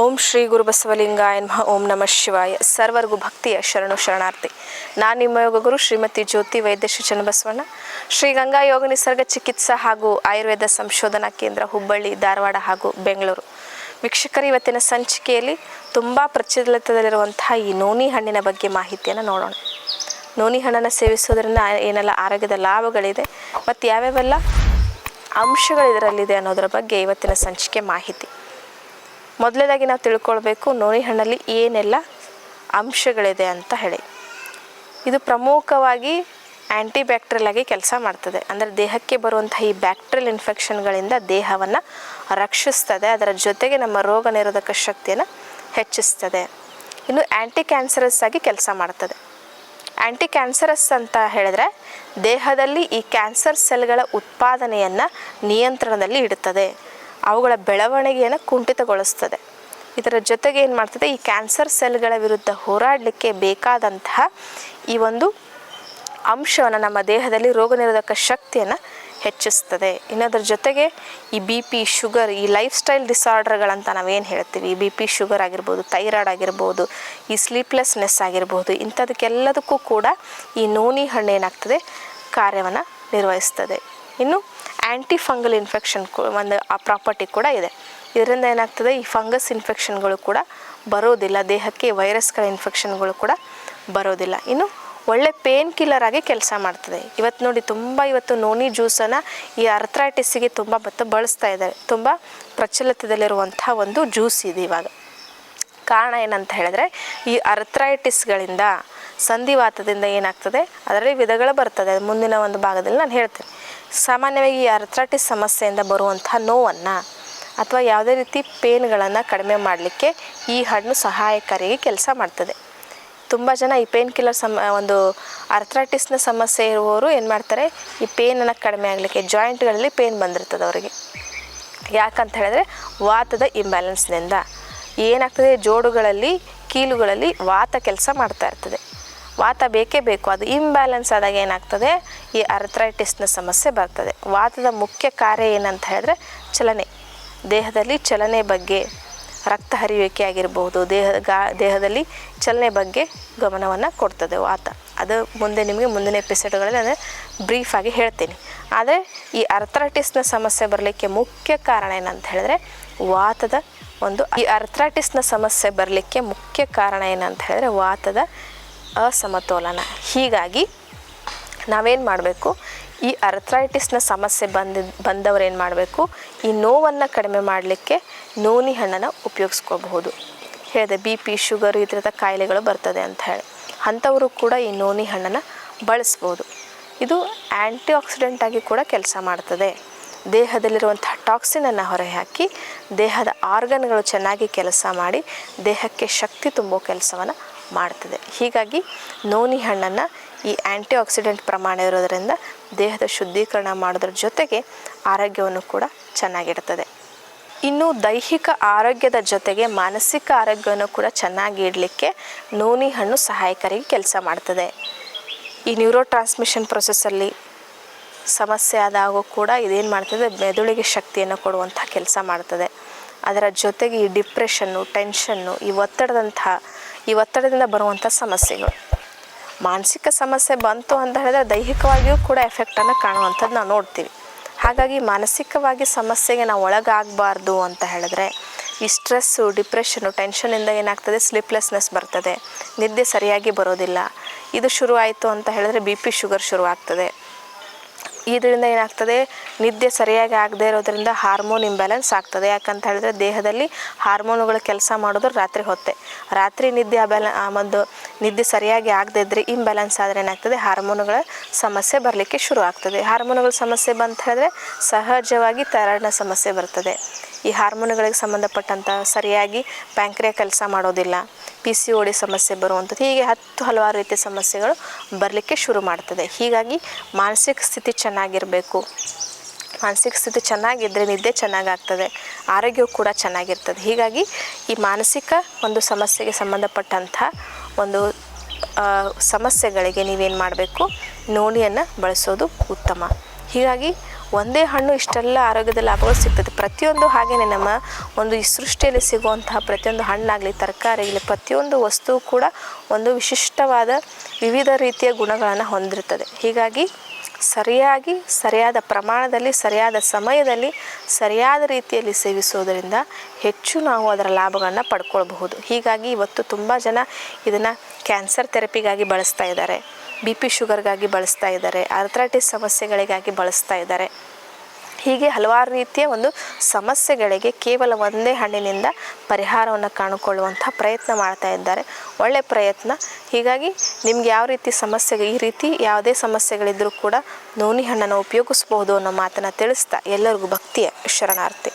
ಓಂ ಶ್ರೀ ಗುರು ಬಸವಲಿಂಗಾಯ ನಮಃ, ಓಂ ನಮಃ ಶಿವಾಯ. ಸರ್ವರ್ಗೂ ಭಕ್ತಿಯ ಶರಣು ಶರಣಾರ್ಥಿ. ನಾನು ನಿಮ್ಮ ಯೋಗ ಗುರು ಶ್ರೀಮತಿ ಜ್ಯೋತಿ ವೈದ್ಯ ಬಸವಣ್ಣ ಶ್ರೀ ಗಂಗಾ ಯೋಗ ನಿಸರ್ಗ ಚಿಕಿತ್ಸಾ ಹಾಗೂ ಆಯುರ್ವೇದ ಸಂಶೋಧನಾ ಕೇಂದ್ರ ಹುಬ್ಬಳ್ಳಿ, ಧಾರವಾಡ ಹಾಗೂ ಬೆಂಗಳೂರು. ವೀಕ್ಷಕರು, ಇವತ್ತಿನ ಸಂಚಿಕೆಯಲ್ಲಿ ತುಂಬ ಪ್ರಚಲಿತದಲ್ಲಿರುವಂತಹ ಈ ನೋನಿ ಹಣ್ಣಿನ ಬಗ್ಗೆ ಮಾಹಿತಿಯನ್ನು ನೋಡೋಣ. ನೋನಿ ಹಣ್ಣನ್ನು ಸೇವಿಸೋದ್ರಿಂದ ಏನೆಲ್ಲ ಆರೋಗ್ಯದ ಲಾಭಗಳಿದೆ ಮತ್ತು ಯಾವ್ಯಾವೆಲ್ಲ ಅಂಶಗಳು ಇದರಲ್ಲಿದೆ ಅನ್ನೋದರ ಬಗ್ಗೆ ಇವತ್ತಿನ ಸಂಚಿಕೆ ಮಾಹಿತಿ. ಮೊದಲನೇದಾಗಿ ನಾವು ತಿಳ್ಕೊಳ್ಬೇಕು ನೋನಿ ಹಣ್ಣಲ್ಲಿ ಏನೆಲ್ಲ ಅಂಶಗಳಿದೆ ಅಂತ ಹೇಳಿ. ಇದು ಪ್ರಮುಖವಾಗಿ ಆ್ಯಂಟಿ ಬ್ಯಾಕ್ಟೀರಿಯಲ್ ಆಗಿ ಕೆಲಸ ಮಾಡ್ತದೆ. ಅಂದರೆ ದೇಹಕ್ಕೆ ಬರುವಂತಹ ಈ ಬ್ಯಾಕ್ಟೀರಿಯಲ್ ಇನ್ಫೆಕ್ಷನ್ಗಳಿಂದ ದೇಹವನ್ನು ರಕ್ಷಿಸ್ತದೆ. ಅದರ ಜೊತೆಗೆ ನಮ್ಮ ರೋಗ ನಿರೋಧಕ ಶಕ್ತಿಯನ್ನು ಹೆಚ್ಚಿಸ್ತದೆ. ಇನ್ನು ಆ್ಯಂಟಿ ಕ್ಯಾನ್ಸರಸ್ ಆಗಿ ಕೆಲಸ ಮಾಡ್ತದೆ. ಆ್ಯಂಟಿ ಕ್ಯಾನ್ಸರಸ್ ಅಂತ ಹೇಳಿದ್ರೆ ದೇಹದಲ್ಲಿ ಈ ಕ್ಯಾನ್ಸರ್ ಸೆಲ್ಗಳ ಉತ್ಪಾದನೆಯನ್ನು ನಿಯಂತ್ರಣದಲ್ಲಿ ಇಡುತ್ತದೆ ಅವುಗಳ ಬೆಳವಣಿಗೆಯನ್ನು ಕುಂಠಿತಗೊಳಿಸ್ತದೆ. ಇದರ ಜೊತೆಗೆ ಏನು ಮಾಡ್ತದೆ, ಈ ಕ್ಯಾನ್ಸರ್ ಸೆಲ್ಗಳ ವಿರುದ್ಧ ಹೋರಾಡಲಿಕ್ಕೆ ಬೇಕಾದಂತಹ ಈ ಒಂದು ಅಂಶವನ್ನು ನಮ್ಮ ದೇಹದಲ್ಲಿ ರೋಗ ನಿರೋಧಕ ಶಕ್ತಿಯನ್ನು ಹೆಚ್ಚಿಸ್ತದೆ. ಇನ್ನೊಂದ್ರ ಜೊತೆಗೆ ಈ ಬಿ ಪಿ ಶುಗರ್, ಈ ಲೈಫ್ ಸ್ಟೈಲ್ ಡಿಸಾರ್ಡರ್ಗಳಂತ ನಾವೇನು ಹೇಳ್ತೀವಿ? ಬಿ ಪಿ ಶುಗರ್ ಆಗಿರ್ಬೋದು, ಥೈರಾಯ್ಡ್ ಆಗಿರ್ಬೋದು, ಈ ಸ್ಲೀಪ್ಲೆಸ್ನೆಸ್ ಆಗಿರ್ಬೋದು, ಇಂಥದಕ್ಕೆಲ್ಲದಕ್ಕೂ ಕೂಡ ಈ ನೋನಿ ಹಣ್ಣು ಏನಾಗ್ತದೆ ಕಾರ್ಯವನ್ನು ನಿರ್ವಹಿಸ್ತದೆ. ಇನ್ನು ಆ್ಯಂಟಿ ಫಂಗಲ್ ಇನ್ಫೆಕ್ಷನ್ ಒಂದು, ಆ ಪ್ರಾಪರ್ಟಿ ಕೂಡ ಇದೆ. ಇದರಿಂದ ಏನಾಗ್ತದೆ, ಈ ಫಂಗಸ್ ಇನ್ಫೆಕ್ಷನ್ಗಳು ಕೂಡ ಬರೋದಿಲ್ಲ. ದೇಹಕ್ಕೆ ವೈರಸ್ಗಳ ಇನ್ಫೆಕ್ಷನ್ಗಳು ಕೂಡ ಬರೋದಿಲ್ಲ. ಇನ್ನು ಒಳ್ಳೆ ಪೇನ್ ಕಿಲ್ಲರ್ ಆಗಿ ಕೆಲಸ ಮಾಡ್ತದೆ. ಇವತ್ತು ನೋಡಿ ತುಂಬ ಇವತ್ತು ನೋನಿ ಜ್ಯೂಸನ್ನು ಈ ಅರ್ಥ್ರೈಟಿಸ್ಸಿಗೆ ತುಂಬ ಮತ್ತು ಬಳಸ್ತಾ ಇದ್ದಾರೆ. ತುಂಬ ಪ್ರಚಲಿತದಲ್ಲಿರುವಂಥ ಒಂದು ಜ್ಯೂಸ್ ಇದೆ ಇವಾಗ. ಕಾರಣ ಏನಂತ ಹೇಳಿದ್ರೆ, ಈ ಅರ್ಥ್ರೈಟಿಸ್ಗಳಿಂದ ಸಂಧಿವಾತದಿಂದ ಏನಾಗ್ತದೆ, ಅದರಲ್ಲಿ ವಿಧಗಳು ಬರ್ತದೆ. ಮುಂದಿನ ಒಂದು ಭಾಗದಲ್ಲಿ ನಾನು ಹೇಳ್ತೇನೆ. ಸಾಮಾನ್ಯವಾಗಿ ಅರ್ಥ್ರೈಟಿಸ್ ಸಮಸ್ಯೆಯಿಂದ ಬರುವಂಥ ನೋವನ್ನು ಅಥವಾ ಯಾವುದೇ ರೀತಿ ಪೇನ್ಗಳನ್ನು ಕಡಿಮೆ ಮಾಡಲಿಕ್ಕೆ ಈ ಹಣ್ಣು ಸಹಾಯಕಾರಿಯಾಗಿ ಕೆಲಸ ಮಾಡ್ತದೆ. ತುಂಬ ಜನ ಈ ಪೇನ್ ಕಿಲ್ಲರ್ ಸಮ, ಒಂದು ಅರ್ಥ್ರೈಟಿಸ್ನ ಸಮಸ್ಯೆ ಇರುವವರು ಏನು ಮಾಡ್ತಾರೆ? ಈ ಪೇನನ್ನು ಕಡಿಮೆ ಆಗಲಿಕ್ಕೆ ಜಾಯಿಂಟ್ಗಳಲ್ಲಿ ಪೇನ್ ಬಂದಿರ್ತದೆ ಅವರಿಗೆ. ಯಾಕಂತ ಹೇಳಿದ್ರೆ ವಾತದ ಇಂಬ್ಯಾಲೆನ್ಸ್ನಿಂದ ಏನಾಗ್ತದೆ? ಜೋಡುಗಳಲ್ಲಿ, ಕೀಲುಗಳಲ್ಲಿ ವಾತ ಕೆಲಸ ಮಾಡ್ತಾ ಇರ್ತದೆ. ವಾತ ಬೇಕೇ ಬೇಕು. ಅದು ಇಂಬ್ಯಾಲೆನ್ಸ್ ಆದಾಗ ಏನಾಗ್ತದೆ? ಈ ಅರ್ಥ್ರೈಟಿಸ್ನ ಸಮಸ್ಯೆ ಬರ್ತದೆ. ವಾತದ ಮುಖ್ಯ ಕಾರ್ಯ ಏನಂತ ಹೇಳಿದ್ರೆ ಚಲನೆ. ದೇಹದಲ್ಲಿ ಚಲನೆ ಬಗ್ಗೆ ರಕ್ತ ಹರಿಯುವಿಕೆ ಆಗಿರಬಹುದು. ದೇಹ, ಗಾ, ದೇಹದಲ್ಲಿ ಚಲನೆ ಬಗ್ಗೆ ಗಮನವನ್ನು ಕೊಡ್ತದೆ ವಾತ. ಅದು ಮುಂದೆ ನಿಮಗೆ ಮುಂದಿನ ಎಪಿಸೋಡ್ಗಳಲ್ಲಿ ಅಂದರೆ ಬ್ರೀಫಾಗಿ ಹೇಳ್ತೀನಿ. ಆದರೆ ಈ ಅರ್ಥ್ರೈಟಿಸ್ನ ಸಮಸ್ಯೆ ಬರಲಿಕ್ಕೆ ಮುಖ್ಯ ಕಾರಣ ಏನಂತ ಹೇಳಿದ್ರೆ ವಾತದ ಒಂದು ಈ ಅರ್ಥ್ರೈಟಿಸ್ನ ಸಮಸ್ಯೆ ಬರಲಿಕ್ಕೆ ಮುಖ್ಯ ಕಾರಣ ಏನಂತ ಹೇಳಿದ್ರೆ ವಾತದ ಅಸಮತೋಲನ. ಹೀಗಾಗಿ ನಾವೇನು ಮಾಡಬೇಕು? ಈ ಅರ್ಥ್ರೈಟಿಸ್ನ ಸಮಸ್ಯೆ ಬಂದ, ಬಂದವರು ಏನು ಮಾಡಬೇಕು? ಈ ನೋವನ್ನು ಕಡಿಮೆ ಮಾಡಲಿಕ್ಕೆ ನೋನಿ ಹಣ್ಣನ್ನು ಉಪಯೋಗಿಸ್ಕೋಬಹುದು. ಹೇಳಿದೆ ಬಿ ಪಿ, ಶುಗರ್ ಈ ಥರದ ಕಾಯಿಲೆಗಳು ಬರ್ತದೆ ಅಂತ ಹೇಳಿ. ಅಂಥವರು ಕೂಡ ಈ ನೋನಿ ಹಣ್ಣನ್ನು ಬಳಸ್ಬೋದು. ಇದು ಆ್ಯಂಟಿ ಆಕ್ಸಿಡೆಂಟ್ ಆಗಿ ಕೂಡ ಕೆಲಸ ಮಾಡ್ತದೆ. ದೇಹದಲ್ಲಿರುವಂಥ ಟಾಕ್ಸಿನನ್ನು ಹೊರಹಾಕಿ ದೇಹದ ಆರ್ಗನ್ಗಳು ಚೆನ್ನಾಗಿ ಕೆಲಸ ಮಾಡಿ ದೇಹಕ್ಕೆ ಶಕ್ತಿ ತುಂಬೋ ಕೆಲಸವನ್ನು ಮಾಡ್ತದೆ. ಹೀಗಾಗಿ ನೋನಿ ಹಣ್ಣನ್ನು ಈ ಆ್ಯಂಟಿ ಆಕ್ಸಿಡೆಂಟ್ ಪ್ರಮಾಣ ಇರೋದರಿಂದ ದೇಹದ ಶುದ್ಧೀಕರಣ ಮಾಡೋದ್ರ ಜೊತೆಗೆ ಆರೋಗ್ಯವನ್ನು ಕೂಡ ಚೆನ್ನಾಗಿಡ್ತದೆ ಇನ್ನು ದೈಹಿಕ ಆರೋಗ್ಯದ ಜೊತೆಗೆ ಮಾನಸಿಕ ಆರೋಗ್ಯವನ್ನು ಕೂಡ ಚೆನ್ನಾಗಿ ಇಡಲಿಕ್ಕೆ ನೋನಿ ಹಣ್ಣು ಸಹಾಯಕರಿಗೆ ಕೆಲಸ ಮಾಡ್ತದೆ. ಈ ನ್ಯೂರೋ ಟ್ರಾನ್ಸ್ಮಿಷನ್ ಪ್ರೊಸೆಸ್ಸಲ್ಲಿ ಸಮಸ್ಯೆ ಆದಾಗೂ ಕೂಡ ಇದೇನು ಮಾಡ್ತದೆ, ಮೆದುಳಿಗೆ ಶಕ್ತಿಯನ್ನು ಕೊಡುವಂಥ ಕೆಲಸ ಮಾಡ್ತದೆ. ಅದರ ಜೊತೆಗೆ ಈ ಡಿಪ್ರೆಷನ್ನು, ಟೆನ್ಷನ್ನು, ಈ ಒತ್ತಡದಂತಹ, ಈ ಒತ್ತಡದಿಂದ ಬರುವಂಥ ಸಮಸ್ಯೆಗಳು. ಮಾನಸಿಕ ಸಮಸ್ಯೆ ಬಂತು ಅಂತ ಹೇಳಿದ್ರೆ ದೈಹಿಕವಾಗಿಯೂ ಕೂಡ ಎಫೆಕ್ಟನ್ನು ಕಾಣುವಂಥದ್ದು ನಾವು ನೋಡ್ತೀವಿ. ಹಾಗಾಗಿ ಮಾನಸಿಕವಾಗಿ ಸಮಸ್ಯೆಗೆ ನಾವು ಒಳಗಾಗಬಾರ್ದು ಅಂತ ಹೇಳಿದ್ರೆ ಈ ಸ್ಟ್ರೆಸ್ಸು, ಡಿಪ್ರೆಷನ್ನು ಟೆನ್ಷನಿಂದ ಏನಾಗ್ತದೆ? ಸ್ಲೀಪ್ಲೆಸ್ನೆಸ್ ಬರ್ತದೆ. ನಿದ್ದೆ ಸರಿಯಾಗಿ ಬರೋದಿಲ್ಲ. ಇದು ಶುರುವಾಯಿತು ಅಂತ ಹೇಳಿದ್ರೆ ಬಿ ಪಿ ಶುಗರ್ ಶುರು ಆಗ್ತದೆ ಇದರಿಂದ ಏನಾಗ್ತದೆ? ನಿದ್ದೆ ಸರಿಯಾಗಿ ಆಗದೇ ಇರೋದ್ರಿಂದ ಹಾರ್ಮೋನ್ ಇಂಬ್ಯಾಲೆನ್ಸ್ ಆಗ್ತದೆ. ಯಾಕಂತ ಹೇಳಿದ್ರೆ ದೇಹದಲ್ಲಿ ಹಾರ್ಮೋನುಗಳು ಕೆಲಸ ಮಾಡೋದು ರಾತ್ರಿ ಹೊತ್ತೆ. ರಾತ್ರಿ ನಿದ್ದೆ ಅಬ್ಯಾಲ ಒಂದು ನಿದ್ದೆ ಸರಿಯಾಗಿ ಆಗದೇ ಇದ್ದರೆ ಇಂಬ್ಯಾಲೆನ್ಸ್ ಆದರೆ ಏನಾಗ್ತದೆ? ಹಾರ್ಮೋನುಗಳ ಸಮಸ್ಯೆ ಬರಲಿಕ್ಕೆ ಶುರು ಆಗ್ತದೆ. ಹಾರ್ಮೋನುಗಳ ಸಮಸ್ಯೆ ಬಂತ ಹೇಳಿದ್ರೆ ಸಹಜವಾಗಿ ಥೈರಾಯ್ಡ್ನ ಸಮಸ್ಯೆ ಬರ್ತದೆ. ಈ ಹಾರ್ಮೋನುಗಳಿಗೆ ಸಂಬಂಧಪಟ್ಟಂಥ ಸರಿಯಾಗಿ ಪ್ಯಾಂಕ್ರಿಯ ಕೆಲಸ ಮಾಡೋದಿಲ್ಲ. ಪಿ ಸಿ ಓ ಡಿ ಸಮಸ್ಯೆ ಬರುವಂಥದ್ದು. ಹೀಗೆ ಹತ್ತು ಹಲವಾರು ರೀತಿಯ ಸಮಸ್ಯೆಗಳು ಬರಲಿಕ್ಕೆ ಶುರು ಮಾಡ್ತದೆ. ಹೀಗಾಗಿ ಮಾನಸಿಕ ಸ್ಥಿತಿ ಚೆನ್ನಾಗಿರಬೇಕು. ಮಾನಸಿಕ ಸ್ಥಿತಿ ಚೆನ್ನಾಗಿದ್ದರೆ ನಿದ್ದೆ ಚೆನ್ನಾಗಾಗ್ತದೆ. ಆರೋಗ್ಯವು ಕೂಡ ಚೆನ್ನಾಗಿರ್ತದೆ. ಹೀಗಾಗಿ ಈ ಮಾನಸಿಕ ಒಂದು ಸಮಸ್ಯೆಗೆ ಸಂಬಂಧಪಟ್ಟಂಥ ಒಂದು ಸಮಸ್ಯೆಗಳಿಗೆ ನೀವೇನು ಮಾಡಬೇಕು? ನೋಣಿಯನ್ನು ಬಳಸೋದು ಉತ್ತಮ. ಹೀಗಾಗಿ ಒಂದೇ ಹಣ್ಣು ಇಷ್ಟೆಲ್ಲ ಆರೋಗ್ಯದ ಲಾಭಗಳು ಸಿಗ್ತದೆ. ಪ್ರತಿಯೊಂದು ಹಾಗೆಯೇ ನಮ್ಮ ಒಂದು ಈ ಸೃಷ್ಟಿಯಲ್ಲಿ ಸಿಗುವಂತಹ ಪ್ರತಿಯೊಂದು ಹಣ್ಣಾಗಲಿ ತರಕಾರಿ ಆಗಲಿ ಪ್ರತಿಯೊಂದು ವಸ್ತು ಕೂಡ ಒಂದು ವಿಶಿಷ್ಟವಾದ ವಿವಿಧ ರೀತಿಯ ಗುಣಗಳನ್ನು ಹೊಂದಿರುತ್ತದೆ. ಹೀಗಾಗಿ ಸರಿಯಾಗಿ, ಸರಿಯಾದ ಪ್ರಮಾಣದಲ್ಲಿ, ಸರಿಯಾದ ಸಮಯದಲ್ಲಿ, ಸರಿಯಾದ ರೀತಿಯಲ್ಲಿ ಸೇವಿಸೋದರಿಂದ ಹೆಚ್ಚು ನಾವು ಅದರ ಲಾಭಗಳನ್ನು ಪಡ್ಕೊಳ್ಬಹುದು. ಹೀಗಾಗಿ ಇವತ್ತು ತುಂಬ ಜನ ಇದನ್ನು ಕ್ಯಾನ್ಸರ್ ಥೆರಪಿಗಾಗಿ ಬಳಸ್ತಾ ಇದ್ದಾರೆ. ಬಿ ಪಿ ಶುಗರ್ಗಾಗಿ ಬಳಸ್ತಾ ಇದ್ದಾರೆ. ಆರ್ಥ್ರೈಟಿಸ್ ಸಮಸ್ಯೆಗಳಿಗಾಗಿ ಬಳಸ್ತಾ ಇದ್ದಾರೆ. ಹೀಗೆ ಹಲವಾರು ರೀತಿಯ ಒಂದು ಸಮಸ್ಯೆಗಳಿಗೆ ಕೇವಲ ಒಂದೇ ಹಣ್ಣಿನಿಂದ ಪರಿಹಾರವನ್ನು ಕಾಣಿಕೊಳ್ಳುವಂಥ ಪ್ರಯತ್ನ ಮಾಡ್ತಾ ಇದ್ದಾರೆ. ಒಳ್ಳೆ ಪ್ರಯತ್ನ. ಹೀಗಾಗಿ ನಿಮ್ಗೆ ಯಾವ ರೀತಿ ಸಮಸ್ಯೆ, ಈ ರೀತಿ ಯಾವುದೇ ಸಮಸ್ಯೆಗಳಿದ್ದರೂ ಕೂಡ ನೋನಿ ಹಣ್ಣನ್ನು ಉಪಯೋಗಿಸ್ಬೋದು ಅನ್ನೋ ಮಾತನ್ನು ತಿಳಿಸ್ತಾ ಎಲ್ಲರಿಗೂ ಭಕ್ತಿಯ ಶರಣಾರ್ಥಿ.